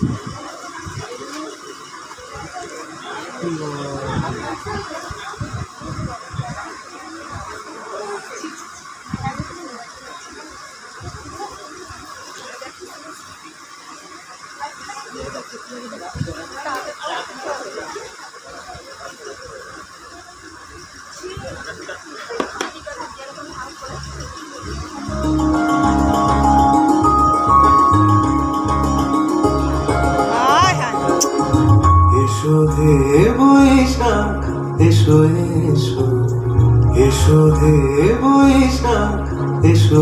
হায় হে বৈশাখ, এসো এসো। এসো হে বৈশাখ, এসো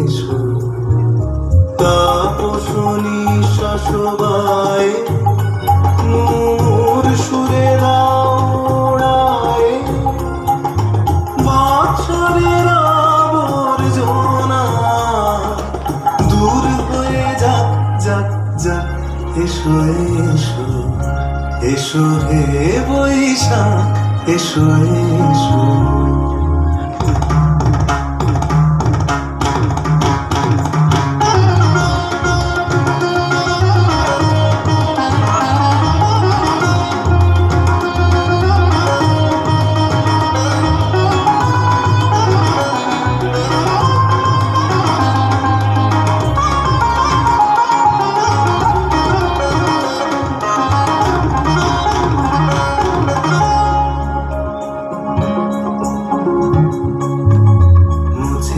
এসো। তাপসনী শাসবায় মোর সুরে রায় বছরের দূর এসো হে বৈশাখ এসো এসো।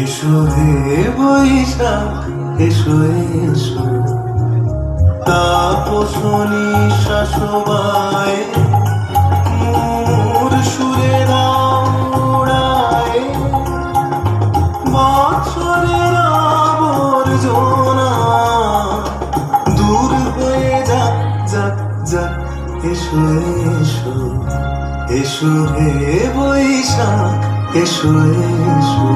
এসো হে বৈশাখ, এসো এসো। তাপসনী শাসবায় সুরে রায় বছরের আবর্জনা দূর হয়ে যাক যাক যাক, এসো এসো। এসো হে বৈশাখ এসো এসো